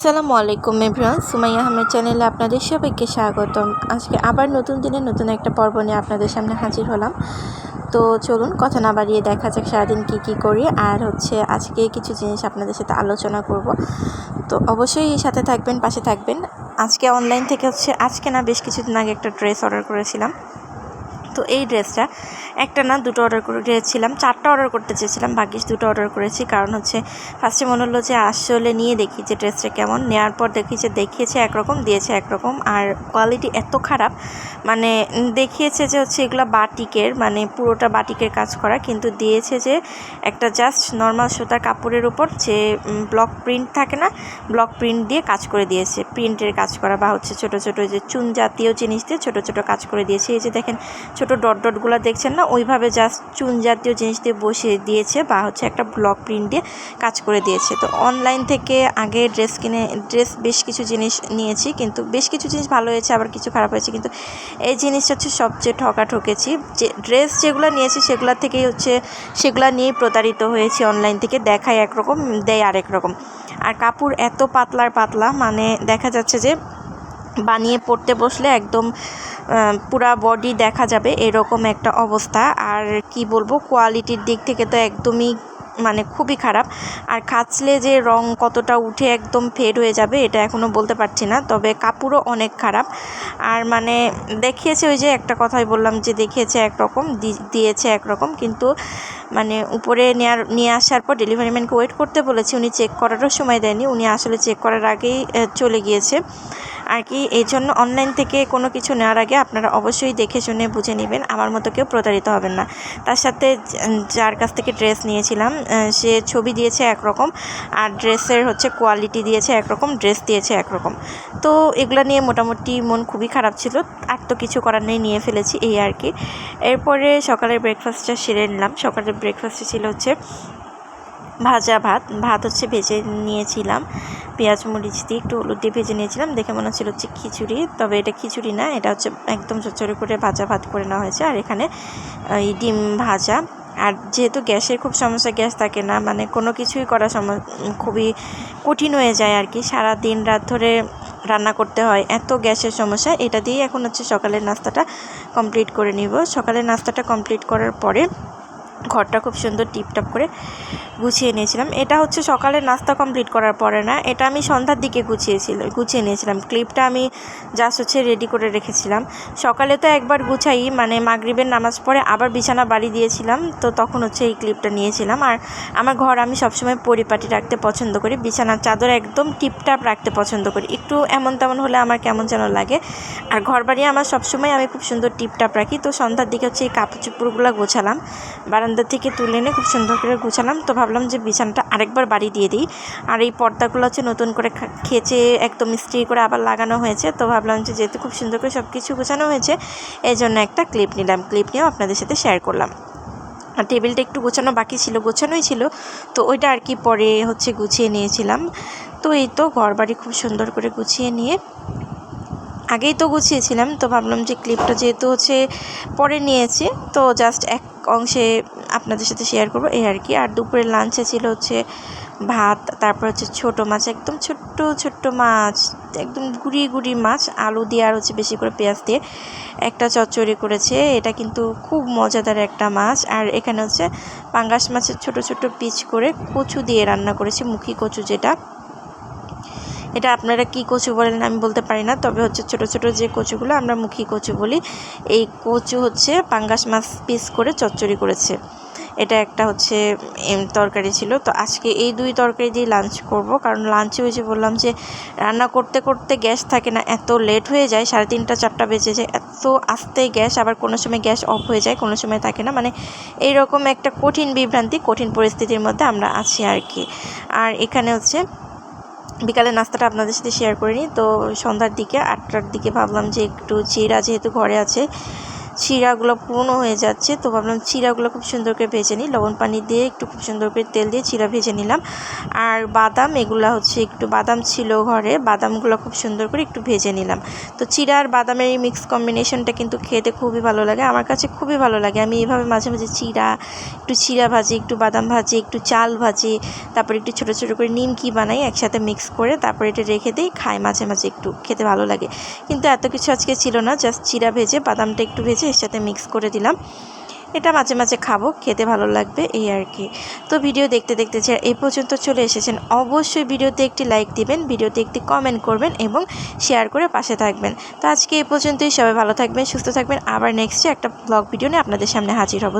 আসসালামু আলাইকুম এভরিওয়ান, সুমাইয়া আহমেদ চ্যানেলে আপনাদের সবাইকে স্বাগতম। আজকে আবার নতুন দিনে নতুন একটা পর্ব নিয়ে আপনাদের সামনে হাজির হলাম। তো চলুন, কথা না বাড়িয়ে দেখা যাক সারাদিন কী কী করি, আর হচ্ছে আজকে কিছু জিনিস আপনাদের সাথে আলোচনা করব। তো অবশ্যই সাথে থাকবেন, পাশে থাকবেন। আজকে অনলাইন থেকে হচ্ছে, আজকে না বেশ কিছুদিন আগে একটা ড্রেস অর্ডার করেছিলাম। তো এই ড্রেসটা একটা না, দুটো অর্ডার করে করেছিলাম চারটা অর্ডার করতে চেয়েছিলাম, ভাগ্যিস দুটো অর্ডার করেছি। কারণ হচ্ছে ফার্স্টে মনে হলো যে আসলে নিয়ে দেখি যে ড্রেসটা কেমন। নেওয়ার পর দেখি যে দেখিয়েছে একরকম, দিয়েছে একরকম। আর কোয়ালিটি এত খারাপ মানে দেখিয়েছে যে হচ্ছে এগুলো বাটিকের মানে পুরোটা বাটিকের কাজ করা। কিন্তু দিয়েছে যে একটা জাস্ট নর্মাল সুতার কাপড়ের উপর যে ব্লক প্রিন্ট থাকে না ব্লক প্রিন্ট দিয়ে কাজ করে দিয়েছে। প্রিন্টের কাজ করা বা হচ্ছে ছোট ছোট যে চুন জাতীয় জিনিস দিয়ে ছোটো ছোটো কাজ করে দিয়েছে। এই যে দেখেন, ছোট ডট ডটগুলো দেখছেন না? ওইভাবে জাস্ট চুন জাতীয় জিনিস দিয়ে বসিয়ে দিয়েছে বা হচ্ছে একটা ব্লক প্রিন্ট দিয়ে কাজ করে দিয়েছে। তো অনলাইন থেকে আগে ড্রেস কিনে ড্রেস বেশ কিছু জিনিস নিয়েছি কিন্তু বেশ কিছু জিনিস ভালো হয়েছে, আবার কিছু খারাপ হয়েছে। কিন্তু এই জিনিসটা হচ্ছে সবচেয়ে ঠকা ঠকেছি যে ড্রেস যেগুলো নিয়েছি সেগুলো থেকেই হচ্ছে সেগুলো নিয়েই প্রতারিত হয়েছি অনলাইন থেকে দেখায় একরকম, দেয় আরেক রকম। আর কাপড় এত পাতলার পাতলা মানে দেখা যাচ্ছে যে বানিয়ে পড়তে বসলে একদম পুরা বডি দেখা যাবে এরকম একটা অবস্থা। আর কি বলব কোয়ালিটির দিক থেকে তো একদমই মানে খুবই খারাপ। আর খাচলে যে রং কতটা উঠে একদম ফেড হয়ে যাবে, এটা এখনও বলতে পারছি না, তবে কাপড়ও অনেক খারাপ। আর মানে দেখিয়েছে ওই যে একটা কথাই বললাম যে দেখিয়েছে একরকম দিয়েছে একরকম, কিন্তু মানে উপরে নেওয়ার নিয়ে আসার পর ডেলিভারি ম্যানকে ওয়েট করতে বলেছি, উনি চেক করারও সময় দেয়নি, উনি আসলে চেক করার আগেই চলে গিয়েছে। আর কি, এই জন্য অনলাইন থেকে কোনো কিছু নেওয়ার আগে আপনারা অবশ্যই দেখে শুনে বুঝে নেবেন, আমার মতো কেউ প্রতারিত হবেন না। তার সাথে যার কাছ থেকে ড্রেস নিয়েছিলাম সে ছবি দিয়েছে একরকম, আর ড্রেসের হচ্ছে কোয়ালিটি দিয়েছে একরকম ড্রেস দিয়েছে একরকম। তো এগুলো নিয়ে মোটামুটি মন খুবই খারাপ ছিল, আর তো কিছু করার নেই, নিয়ে ফেলেছি এই আর কি। এরপরে সকালের ব্রেকফাস্টটা সেরে নিলাম, সকালের ব্রেকফাস্টে ছিল হচ্ছে ভাজা ভাত ভাত হচ্ছে ভেজে নিয়েছিলাম। পেঁয়াজ, মরিচ দিয়ে একটু হলুদ দিয়ে ভেজে নিয়েছিলাম। দেখে মনে হচ্ছিল হচ্ছে খিচুড়ি, তবে এটা খিচুড়ি না, এটা হচ্ছে একদম চচ্চড়ি করে ভাজা ভাত করে নেওয়া হয়েছে। আর এখানে এই ডিম ভাজা। আর যেহেতু গ্যাসের খুব সমস্যা, গ্যাস থাকে না মানে কোনো কিছুই করা সম খুবই কঠিন হয়ে যায় আর কি। সারা দিন রাত ধরে রান্না করতে হয়, এত গ্যাসের সমস্যা। এটা দিয়েই এখন হচ্ছে সকালের নাস্তাটা কমপ্লিট করে নিব। সকালের নাস্তাটা কমপ্লিট করার পরে, ঘরটা খুব সুন্দর টিপটাপ করে গুছিয়ে নিয়েছিলাম। এটা হচ্ছে সকালে নাস্তা কমপ্লিট করার পরে না, এটা আমি সন্ধ্যার দিকে গুছিয়েছিল গুছিয়ে নিয়েছিলাম। ক্লিপটা আমি জাস্ট হচ্ছে রেডি করে রেখেছিলাম। সকালে তো একবার গুছাই মানে মাগরিবের নামাজ পড়ে আবার বিছানা বাড়ি দিয়েছিলাম, তো তখন হচ্ছে এই ক্লিপটা নিয়েছিলাম। আর আমার ঘর আমি সবসময় পরিপাটি রাখতে পছন্দ করি, বিছানার চাদর একদম টিপটাপ রাখতে পছন্দ করি। একটু এমন তেমন হলে আমার কেমন যেন লাগে। আর ঘর বাড়ি আমার সবসময় আমি খুব সুন্দর টিপটাপ রাখি, তো সন্ধ্যার দিকে হচ্ছে এই কাপড় চুপড়গুলো গোছালাম। বারান্দা থেকে তুলে এনে খুব সুন্দর করে গুছালাম। তো ভাবলাম যে বিছানাটা আরেকবার বাড়ি দিয়ে দিই। আর এই পর্দাগুলো হচ্ছে নতুন করে খেচে একদম স্ত্রি করে আবার লাগানো হয়েছে। তো ভাবলাম যে যেহেতু খুব সুন্দর করে সব কিছু গোছানো হয়েছে এই জন্য একটা ক্লিপ নিলাম। ক্লিপ নিয়েও আপনাদের সাথে শেয়ার করলাম। আর টেবিলটা একটু গোছানো বাকি ছিল, গোছানোই ছিল। তো ওইটা আর কি পরে হচ্ছে গুছিয়ে নিয়েছিলাম। তো এই তো ঘর বাড়ি খুব সুন্দর করে গুছিয়ে নিয়ে আগেই তো গুছিয়েছিলাম। তো ভাবলাম যে ক্লিপটা যেহেতু হচ্ছে পরে নিয়েছি, তো জাস্ট এক অংশে আপনাদের সাথে শেয়ার করব, এই আর কি। আর দুপুরে লাঞ্চে ছিল হচ্ছে ভাত, তারপর হচ্ছে ছোট মাছ, একদম ছোট্ট ছোট্ট মাছ, একদম গুড়ি গুড়ি মাছ, আলু দিয়ে আর হচ্ছে বেশি করে পেঁয়াজ দিয়ে একটা চচ্চড়ি করেছে। এটা কিন্তু খুব মজাদার একটা মাছ। আর এখানে হচ্ছে পাঙ্গাস মাছের ছোট ছোট পিচ করে কচু দিয়ে রান্না করেছে, মুখী কচু যেটা। এটা আপনারা কি কচু বলেন আমি বলতে পারি না, তবে হচ্ছে ছোট ছোট যে কচুগুলো আমরা মুখী কচু বলি, এই কচু হচ্ছে পাঙ্গাস মাছ পিস করে চচ্চড়ি করেছে। এটা একটা হচ্ছে তরকারি ছিল। তো আজকে এই দুই তরকারি দিয়ে লাঞ্চ করব। কারণ লাঞ্চে ওই যে বললাম যে, রান্না করতে করতে গ্যাস থাকে না, এত লেট হয়ে যায়, সাড়ে তিনটা, চারটা বেজে যায়। এত আস্তে গ্যাস, আবার কোনো সময় গ্যাস অফ হয়ে যায়, কোনো সময় থাকে না। মানে এইরকম একটা কঠিন বিভ্রান্তি, কঠিন পরিস্থিতির মধ্যে আমরা আছি আর কি। আর এখানে হচ্ছে বিকালে নাস্তাটা আপনাদের সাথে শেয়ার করে নিই তো সন্ধ্যার দিকে, আটটার দিকে ভাবলাম যে একটু চিরা যেহেতু ঘরে আছে চিড়াগুলো পুরনো হয়ে যাচ্ছে, তো ভাবলাম চিরাগুলো খুব সুন্দর করে ভেজে নিই। লবণ পানি দিয়ে একটু খুব সুন্দর করে তেল দিয়ে চিরা ভেজে নিলাম। আর বাদাম, এগুলা হচ্ছে একটু বাদাম ছিল ঘরে, বাদামগুলো খুব সুন্দর করে একটু ভেজে নিলাম। তো চিড়া আর বাদামের এই মিক্স কম্বিনেশনটা কিন্তু খেতে খুবই ভালো লাগে, আমার কাছে খুবই ভালো লাগে। আমি এইভাবে মাঝে মাঝে চিরা, একটু চিরা ভাজি, একটু বাদাম ভাজি, একটু চাল ভাজি, তারপর একটু ছোটো ছোটো করে নিমকি বানাই, একসাথে মিক্স করে তারপর এটা রেখে দিই, খাই মাঝে মাঝে একটু, খেতে ভালো লাগে। কিন্তু এত কিছু আজকে ছিল না জাস্ট চিরা ভেজে বাদামটা একটু ভেজে এর সাথে মিক্স করে দিলাম। এটা মাঝে মাঝে খাব, খেতে ভালো লাগবে, এই আর কি। তো ভিডিও দেখতে দেখতে যে এই পর্যন্ত চলে এসেছেন, অবশ্যই ভিডিওতে একটি লাইক দিবেন ভিডিওতে একটি কমেন্ট করবেন এবং শেয়ার করে পাশে থাকবেন। তো আজকে এই পর্যন্তই, সবাই ভালো থাকবেন, সুস্থ থাকবেন। আবার নেক্সটে একটা ব্লগ ভিডিও নিয়ে আপনাদের সামনে হাজির হব।